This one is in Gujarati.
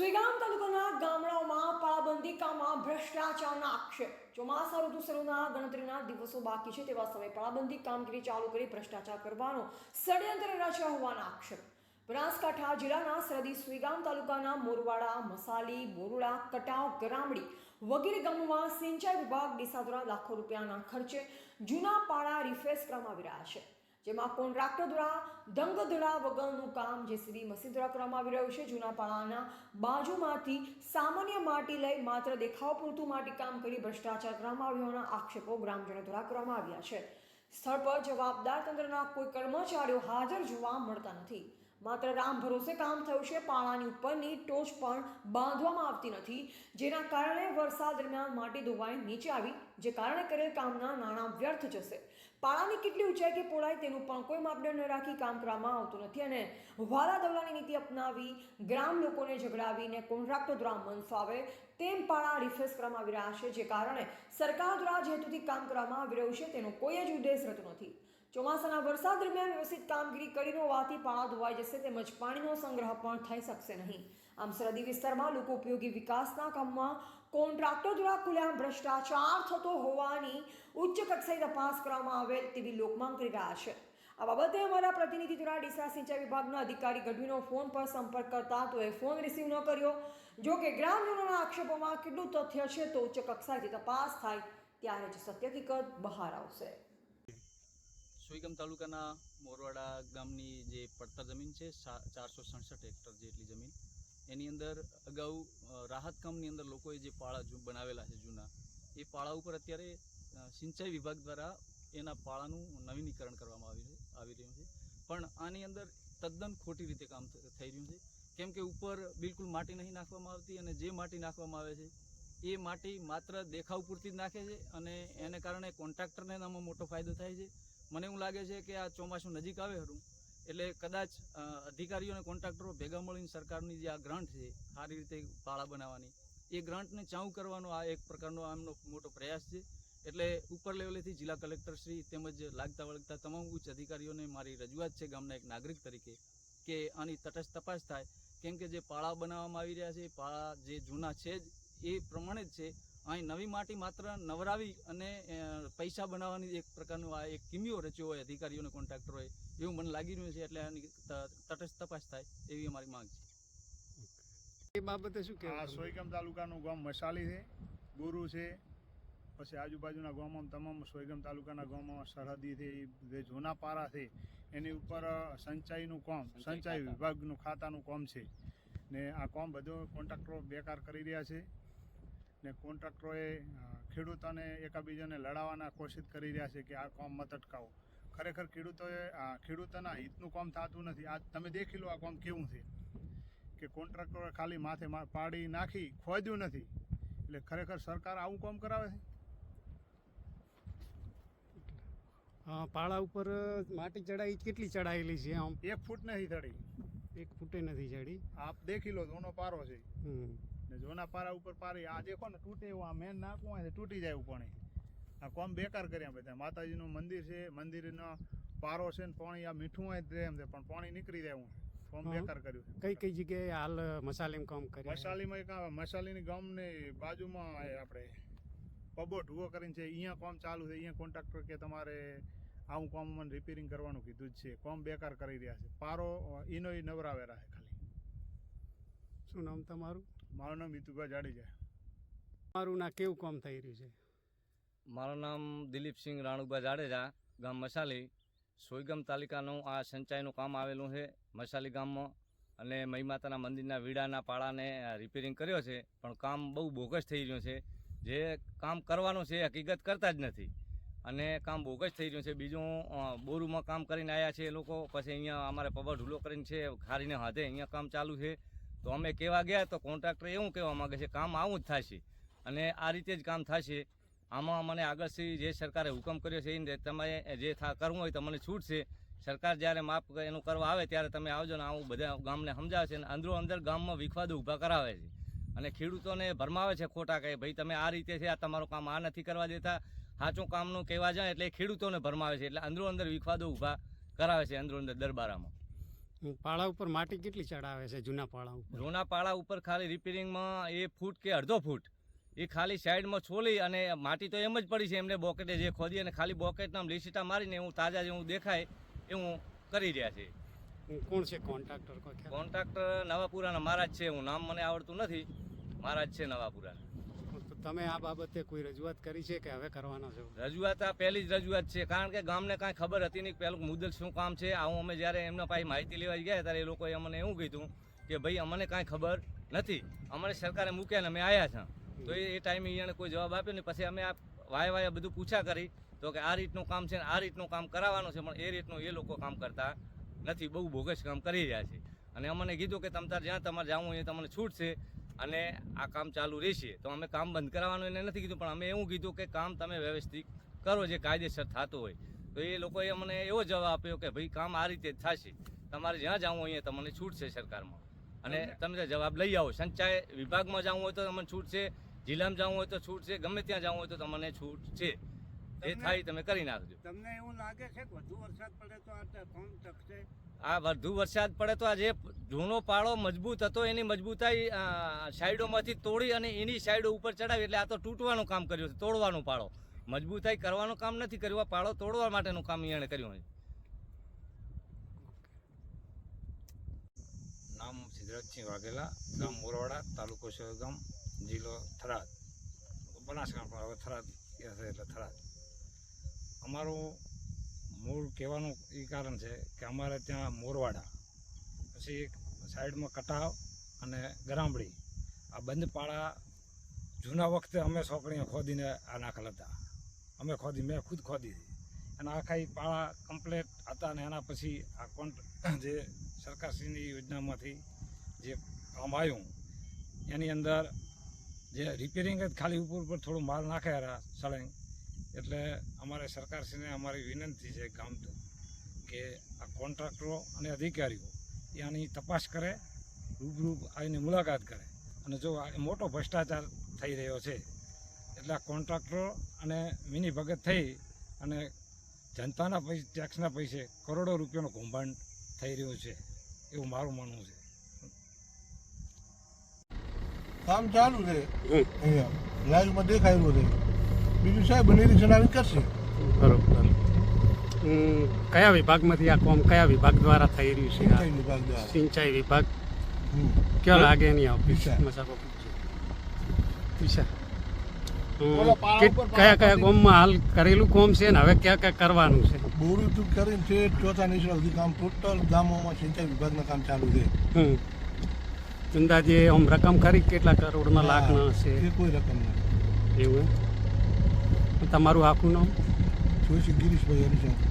સુઈગામ તાલુકાના ગામડાઓમાં પાળાબંધી કામમાં ભ્રષ્ટાચારના આક્ષેપ. ચોમાસા ઋતુ શરૂના ગણતરીના દિવસો બાકી છે તેવા સમયે પાળાબંધી કામગીરી ચાલુ કરી ભ્રષ્ટાચાર કરવાનો ષડયંત્ર રચ્યા હોવાના આક્ષેપ. બનાસકાંઠા જિલ્લાના સરહદી સુઈગામ તાલુકાના મોરવાડા, મસાલી, બોરુડા, કટાવ, ગરામડી વગેરે ગામોમાં સિંચાઈ વિભાગ ડીસા દ્વારા લાખો રૂપિયાના ખર્ચે જૂના પાળા રિફેસ કરવામાં આવી રહ્યા છે. જેમાં કોન્ટ્રાક્ટર દ્વારા દંગધડા વગરનું કામ જેસીબી મશીન દ્વારા કરવામાં આવી રહ્યું છે, જૂના પાળાના બાજુમાંથી સામાન્ય માટી લઈ માત્ર દેખાવ પૂરતું માટી કામ કરી ભ્રષ્ટાચાર કરવામાં આવ્યો હોવાના આક્ષેપો ગ્રામજનો દ્વારા કરવામાં આવ્યા છે. સ્થળ પર જવાબદાર તંત્રના કોઈ કર્મચારીઓ હાજર જોવા મળતા નથી. માત્ર રામ ભરોસે કામ થયું છે પાળાની ઉપરની ટોચ પણ બાંધવામાં આવતી નથી, જેના કારણે વરસાદ દરમિયાન માટી ધોવાઈ નીચે આવી, જે કારણે કરેલ કામના નાણાં વ્યર્થ જશે. પાળાની કેટલી ઊંચાઈ કે પોળાઈ તેનું પણ કોઈ માપદંડ ન રાખી કામ કરવામાં આવતું નથી અને વાલા દવલાની નીતિ અપનાવી ગ્રામ લોકોને ઝઘડાવીને કોન્ટ્રાક્ટો દ્વારા મનફાવે તેમ પાળા રિફેસ કરવામાં આવી રહ્યા છે, જે કારણે સરકાર દ્વારા જે હેતુથી કામ કરવામાં આવી રહ્યું છે તેનો કોઈ જ ઉદ્દેશ રહેતો નથી. ચોમાસાના વરસાદ દરમિયાન વ્યવસ્થિત કામગીરી કરીને હોવાથી પાળા ધોવાઈ જશે તેમજ પાણીનો સંગ્રહ પણ થઈ શકશે નહીં. આમ સરહદી વિસ્તારમાં લોકો ઉપયોગી વિકાસના કામમાં કોન્ટ્રાક્ટર દ્વારા ખુલ્લેઆમ ભ્રષ્ટાચાર થતો હોવાની ઉચ્ચ કક્ષાએ તપાસ કરવામાં આવે તેવી લોકમાંગ કરી રહ્યા છે. આ બાબતે અમારા પ્રતિનિધિ દ્વારા ડીસા સિંચાઈ વિભાગના અધિકારી ગઢવીનો ફોન પર સંપર્ક કરતા તો એ ફોન રિસીવ ન કર્યો. જો કે ગ્રામજનોના આક્ષેપોમાં કેટલું તથ્ય છે તો ઉચ્ચ કક્ષાએથી તપાસ થાય ત્યારે જ સત્ય હકીકત બહાર આવશે. સુઈગામ તાલુકાના મોરવાડા ગામની જે પડતર જમીન છે ચારસો સડસઠ હેક્ટર જેટલી જમીન. એની અંદર અગાઉ રાહત કામની અંદર લોકોએ જે પાળા બનાવેલા છે જૂના, એ પાળા ઉપર અત્યારે સિંચાઈ વિભાગ દ્વારા એના પાળાનું નવીનીકરણ કરવામાં આવી આવી રહ્યું છે. પણ આની અંદર તદ્દન ખોટી રીતે કામ થઈ રહ્યું છે. કેમ કે ઉપર બિલકુલ માટી નહીં નાખવામાં આવતી અને જે માટી નાખવામાં આવે છે, એ માટી માત્ર દેખાવ પૂરતી જ નાખે છે અને એને કારણે કોન્ટ્રાક્ટરને એનામાં મોટો ફાયદો થાય છે. મને એવું લાગે છે કે આ ચોમાસું નજીક આવે હતું એટલે કદાચ અધિકારીઓ અને કોન્ટ્રાક્ટરો ભેગા મળીને સરકારની જે આ ગ્રાન્ટ છે, સારી રીતે પાળા બનાવવાની. એ ગ્રાન્ટને ચાઉ કરવાનો આ એક પ્રકારનો આમનો મોટો પ્રયાસ છે. એટલે ઉપર લેવલેથી જિલ્લા કલેક્ટરશ્રી તેમજ લાગતા વળગતા તમામ ઉચ્ચ અધિકારીઓને મારી રજૂઆત છે ગામના એક નાગરિક તરીકે, કે આની તટસ્થ તપાસ થાય. કેમ કે જે પાળા બનાવવામાં આવી રહ્યા છે, પાળા જે જૂના છે જ, એ પ્રમાણે જ છે. અહીં નવી માટી માત્ર નવરાવી અને પૈસા બનાવવાની એક પ્રકારનો આ એક કિમિયો રચ્યો હોય અધિકારીઓને કોન્ટ્રાક્ટરોએ એવું મને લાગી રહ્યું છે એટલે આની તટસ્થ તપાસ થાય એવી અમારી માંગ છે. એ બાબતે શું આ કહેવું સોયગામ તાલુકાનું ગામ મસાલી છે ગુરુ છે પછી આજુબાજુના ગામમાં તમામ સોયગામ તાલુકાના ગામમાં સરહદી છે જે જૂના પારા છે એની ઉપર સંચાઈનું કામ સંચાઈ વિભાગનું ખાતાનું કામ છે. ને આ કામ બધો કોન્ટ્રાક્ટરો બેકાર કરી રહ્યા છે. ને કોન્ટ્રાક્ટરોએ ખેડૂતોને એકાબીજાને લડાવવાના કોશિશ કરી રહ્યા છે કે આ કામ મત અટકાવો. ખરેખર ખેડૂતોએ આ ખેડૂતોના હિતનું કામ થતું નથી. આ તમે દેખી લો આ કામ કેવું છે. કે કોન્ટ્રાક્ટરોએ ખાલી માથે પાડી નાખી ખોદ્યું નથી. એટલે ખરેખર સરકાર આવું કામ કરાવે છે? પાળા ઉપર માટી ચડાઈ કેટલી ચડાયેલી છે આમ? એક ફૂટ નથી ચડી. એક ફૂટે નથી ચડી? આપ દેખી લો દોનો પારો છે. હમ. ને જોના પારા ઉપર પારી. આ દેખો ને તૂટે એવું આ મેન નાખવું હોય તૂટી જાય પાણી આ કોમ બેકાર કર્યા બધા. માતાજીનું મંદિર છે મંદિરનો પારો છે ને પાણી આ મીઠું હોય તો એમ છે પણ પાણી નીકળી જાય હું કોમ બેકાર કર્યું કઈ કઈ જગ્યાએ હાલ મસાલીમ કામ કર્યું મસાલીમાં એક મસાલીની ગામની બાજુમાં આપણે પબો ઢુવો કરીને છે. અહીંયા કોમ ચાલુ છે. અહીંયા કોન્ટ્રાક્ટર કે તમારે આવું કોમ મને રિપેરિંગ કરવાનું કીધું જ છે. કોમ બેકાર કરી રહ્યા છે. પારો ઈનો ઈ નવરાવેરા છે. શું નામ તમારું? મારું નામ મિતુભાઈ જાડેજા. મારું ના કેવું કામ થઈ રહ્યું છે? મારું નામ દિલીપસિંહ રાણુભા જાડેજા ગામ મસાલી. સોયગામ તાલુકાનું આ સિંચાઈનું કામ આવેલું છે મસાલી ગામમાં. અને મહી માતાના મંદિરના વીડાના પાળાને રિપેરિંગ કર્યો છે. પણ કામ બહુ બોગસ થઈ રહ્યું છે. જે કામ કરવાનું છે હકીકત કરતા જ નથી. અને કામ બોગસ થઈ રહ્યું છે. બીજું બોરુમાં કામ કરીને આવ્યા છે એ લોકો. પછી અહીંયા અમારે પબર ઢૂલો કરીને છે ખારીને હાથે અહીંયા કામ ચાલુ છે. તો અમે કહેવા ગયા તો કોન્ટ્રાક્ટર એવું કહેવા માગે છે કામ આવું જ થશે. અને આ રીતે જ કામ થશે. આમાં મને આગળથી જે સરકારે હુકમ કર્યો છે એ તમે જે થા, કરવું હોય તો મને છૂટ છે સરકાર જ્યારે માપ એનું કરવા આવે ત્યારે તમે આવજો ને આવું બધા ગામને સમજાવે છે અને અંદરો અંદર ગામમાં વિખવાદો ઊભા કરાવે છે. અને ખેડૂતોને ભરમાવે છે ખોટા કહે ભાઈ તમે આ રીતે છે, આ તમારું કામ આ નથી કરવા દેતા. સાચું કામનું કહેવા જાય એટલે ખેડૂતોને ભરમાવે છે એટલે અંદરો અંદર વિખવાદો ઊભા કરાવે છે અંદરો અંદર દરબારામાં. પાળા ઉપર માટી કેટલી ચડાવે છે જૂના પાળા ઉપર? જૂના પાળા ઉપર ખાલી રિપેરિંગમાં એ ફૂટ કે અડધો ફૂટ. એ ખાલી સાઈડમાં છોલી અને માટી તો એમ જ પડી છે એમને બોકેટે જે ખોદી અને ખાલી બોકેટના લીસીટા મારીને હું તાજા જેવું દેખાય એવું કરી રહ્યા છે. કોણ છે કોન્ટ્રાક્ટર? કોન્ટ્રાક્ટર નવાપુરાના મહારાજ છે હું નામ મને આવડતું નથી. મારા જ છે નવાપુરાના. તમે આ બાબતે કોઈ રજૂઆત કરી છે કે હવે કરવાનો છો? રજૂઆત આ પહેલી જ રજૂઆત છે. કારણ કે ગામને કાંઈ ખબર હતી નહીં પહેલું મુદ્દલ શું કામ છે. આવું અમે જ્યારે એમના પાસે માહિતી લેવા ગયા ત્યારે એ લોકોએ અમને એવું કીધું કે ભાઈ, અમને કાંઈ ખબર નથી. અમને સરકારે મૂક્યા ને અમે આવ્યા છે. તો એ એ ટાઈમે એને કોઈ જવાબ આપ્યો નહીં. પછી અમે આ વાય વાય બધું પૂછા કરી તો કે આ રીતનું કામ છે ને આ રીતનું કામ કરાવવાનું છે, પણ એ રીતનું એ લોકો કામ કરતા નથી. બહુ બોગસ કામ કરી રહ્યા છે. અને અમને કીધું કે તમ તાર જ્યાં તમારે જવું હોય તમને છૂટ છે અને આ કામ ચાલુ રહેશે તો અમે કામ બંધ કરાવવાનું એને નથી કીધું પણ અમે એવું કીધું કે કામ તમે વ્યવસ્થિત કરો જે કાયદેસર થતું હોય. તો એ લોકોએ અમને એવો જવાબ આપ્યો કે ભાઈ કામ આ રીતે થશે. તમારે જ્યાં જવું હોય તમને છૂટ છે સરકારમાં. અને તમે જવાબ લઈ આવો. સંચાય વિભાગમાં જવું હોય તો તમને છૂટ છે જિલ્લામાં જવું હોય તો છૂટ છે ગમે ત્યાં જવું હોય તો તમને છૂટ છે. જે થાય તમે કરી નાખજો. તમને એવું લાગે છે કે વધુ વરસાદ પડે તો આ ટ- ટકશે આ વધુ વરસાદ પડે તો આ જે જૂનો પાળો મજબૂત હતો, એની મજબૂતાઈ સાઈડોમાંથી તોડી અને એની સાઈડો ઉપર ચડાવી, એટલે આ તો તૂટવાનું કામ કર્યું છે, તોડવાનું પાળો. મજબૂતાઈ કરવાનું કામ નથી કર્યું, આ પાળો તોડવા માટેનું કામ એણે કર્યું છે. નામ સિદ્ધરાજસિંહ વાઘેલા, ગામ મોરવાડા, તાલુકો ગામ જિલ્લો થરાદ. બનાસકાંઠા હવે થરાદ એટલે થરાદ. અમારું મૂળ કહેવાનું એ કારણ છે કે અમારે ત્યાં મોરવાડા, પછી એક સાઈડમાં કટાવ અને ગરામડી. આ બંધ પાળા જૂના વખતે અમે છોકરીઓ ખોદીને આ નાખેલ હતા. અમે ખોદી, મેં ખુદ ખોદી. હતી અને આખા એ પાળા કમ્પ્લેટ હતા અને એના પછી આ કોન્ટ જે સરકારશ્રીની યોજનામાંથી જે કામ આવ્યું એની અંદર જે રિપેરિંગ જ ખાલી ઉપર ઉપર થોડું માલ નાખ્યા હતા સળંગ એટલે અમારે સરકારશ્રીને અમારી વિનંતી છે ગામ તો કે આ કોન્ટ્રાક્ટરો અને અધિકારીઓ એ આની તપાસ કરે રૂબરૂ આવીને મુલાકાત કરે. અને જો આ મોટો ભ્રષ્ટાચાર થઈ રહ્યો છે એટલે આ કોન્ટ્રાક્ટરો અને મિની ભગત થઈ અને જનતાના પૈસે ટેક્સના પૈસે કરોડો રૂપિયાનું કૌભાંડ થઈ રહ્યું છે એવું મારું માનવું છે. કામ ચાલુ છે. અહીંયા. લાઈવમાં દેખાયેલું છે. બીજું સાહેબ નિરીક્ષણ આવી કરશે. બરોબર. કયા વિભાગમાંથી આ કોમ કયા વિભાગ દ્વારા થઈ રહ્યું છે આ? સિંચાઈ વિભાગ દ્વારા. સિંચાઈ વિભાગ. ક્યાં લાગે એની ઓફિસ કે- કયા કયા કોમમાં હાલ કરેલું કોમ છે ને હવે ક્યાં ક્યાં કરવાનું છે? બોરું તો કરીને છે ચોથા નિશ્ચળ સુધી કામ ટોટલ ગામોમાં સિંચાઈ વિભાગના કામ ચાલુ છે. અંદાજે આમ રકમ ખરી કેટલા કરોડના લાખના હશે? એ કોઈ રકમ નથી. એવું? તમારું આખું નામ? જોઈશે ગિરીશભાઈ હરિચંદ